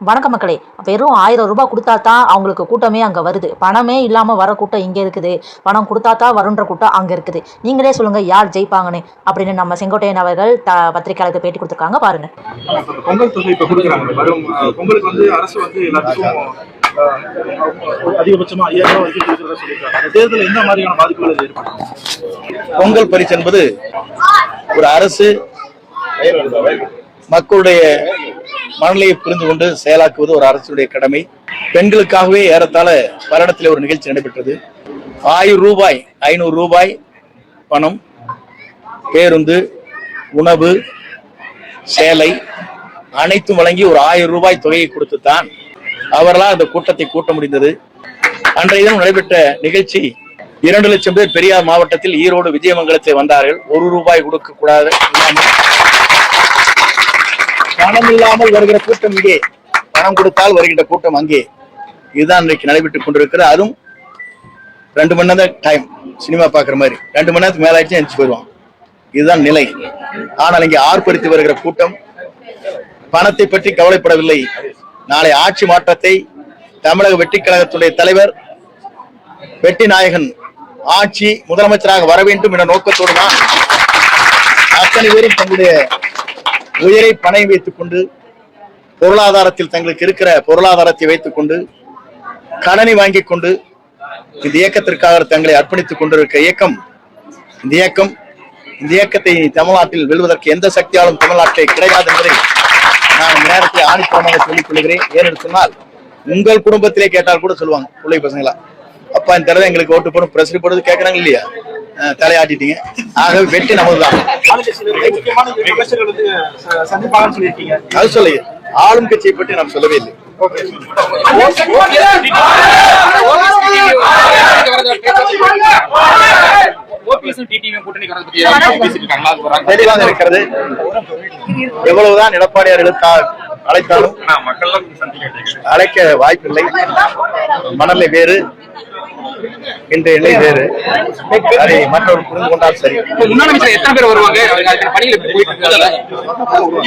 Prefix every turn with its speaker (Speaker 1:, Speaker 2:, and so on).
Speaker 1: வணக்கம் மக்களே. வெறும் ஆயிரம் ரூபாய் கொடுத்தா தான் அவங்களுக்கு கூட்டமே அங்கே வருது. பணமே இல்லாமல் வர கூட்டம் இங்கே இருக்குது. பணம் கொடுத்தா தான் வருன்ற கூட்டம் அங்கே இருக்குது. நீங்களே சொல்லுங்கள் யார் ஜெயிப்பாங்கன்னு? அப்படின்னு நம்ம செங்கோட்டையன் அவர்கள் த பத்திரிகையாளருக்கு பேட்டி கொடுத்துருக்காங்க. பாருங்க.
Speaker 2: பொங்கல் தொகை இப்ப கொடுக்குறாங்க. வரும் பொங்கலுக்கு வந்து அரசு வந்து எல்லாத்துக்கும் அஹ், அதிகபட்சமா ஐயாயிரம் ரூபாய் வரைக்கும் கொடுக்குறதா சொல்லியிருக்காங்க. அந்த தேர்தல் எந்த மாதிரியான பாதிப்புகள் ஏற்படும்
Speaker 3: பொங்கல் பரிசு என்பது ஒரு அரசு மக்களுடைய மனநிலையை புரிந்து கொண்டு செயலாக்குவது ஒரு அரசுடைய கடமை. பெண்களுக்காகவே ஏறத்தாழ வருடத்தில் ஒரு நிகழ்ச்சி நடைபெற்றது. ஆயிரம் ரூபாய் ஐநூறு ரூபாய் பணம் பேருந்து உணவு சேலை அனைத்தும் வழங்கி ஒரு ஆயிரம் ரூபாய் தொகையை கொடுத்துத்தான் அவர்களால் அந்த கூட்டத்தை கூட்ட முடிந்தது. அன்றைய தினம் நடைபெற்ற நிகழ்ச்சி இரண்டு லட்சம் பேர் பெரியார் மாவட்டத்தில் ஈரோடு விஜயமங்கலத்தை வந்தார்கள். ஒரு ரூபாய் கொடுக்க கூடாது பணம் இல்லாமல் வருகிற கூட்டம் இங்கே. பணம் கொடுத்தால் வருகின்ற கூட்டம் அங்கே. இதுதான் இன்றைக்கு நடைபெற்றுக் கொண்டிருக்கிற அதுவும் ரெண்டு மணி நேரம் டைம் சினிமா பார்க்குற மாதிரி. ரெண்டு மணி நேரத்துக்கு மேல ஆயிடுச்சு எந்திரிச்சு போயிடுவான். இதுதான் நிலை. ஆனால் இங்கே ஆர்ப்பரித்து வருகிற கூட்டம் பணத்தை பற்றி கவலைப்படவில்லை. நாளை ஆட்சி மாற்றத்தை தமிழக வெற்றிக் கழகத்துடைய தலைவர் வெட்டி நாயகன் ஆட்சி முதலமைச்சராக வர வேண்டும் என்ற நோக்கத்தோடு தான் அத்தனை பேரும் தங்களுடைய உயிரை பணம் வைத்துக் கொண்டு பொருளாதாரத்தில் தங்களுக்கு இருக்கிற பொருளாதாரத்தை வைத்துக் கொண்டு கடனை வாங்கிக் கொண்டு இந்த இயக்கத்திற்காக தங்களை அர்ப்பணித்துக் கொண்டிருக்க இயக்கம் இந்த இயக்கம் இந்த இயக்கத்தை தமிழ்நாட்டில் வெல்வதற்கு எந்த சக்தியாலும் தமிழ்நாட்டில் கிடையாது என்பதை நான் நேரத்தை நேரத்தில் ஆணித்தரமாக சொல்லிக் கொள்கிறேன். ஏனென்று சொன்னால் உங்கள் குடும்பத்திலே கேட்டால் கூட சொல்லுவாங்க பிள்ளை பசங்களா அப்பா இந்த தடவை எங்களுக்கு ஓட்டு போடும் பிரசரி போடுறது கேட்கறாங்க இல்லையா? தலையாட்டிட்டீங்க. ஆகவே வெற்றி
Speaker 2: ச- சந்திப்பாங்கன்னு சொல்லியிருக்கீங்க.
Speaker 3: அது சொல்லுங்க ஆளும் கட்சியை பற்றி நாம் சொல்லவே இல்லை. தெளிவாக இருக்கிறது. எவ்வளவுதான் எடப்பாடியார் அழைத்தாலும்
Speaker 4: ஆனா, மக்கள்லாம் சந்திக்க வேண்டியது.
Speaker 3: அழைக்க வாய்ப்பில்லை. மணலை வேறு. என்று இணை வேறு. அதை மற்றவர் புரிந்து கொண்டால் சரி.
Speaker 4: முன்னாள் அமைச்சர் எத்தனை பேர் வருவாங்க? அவருக்கு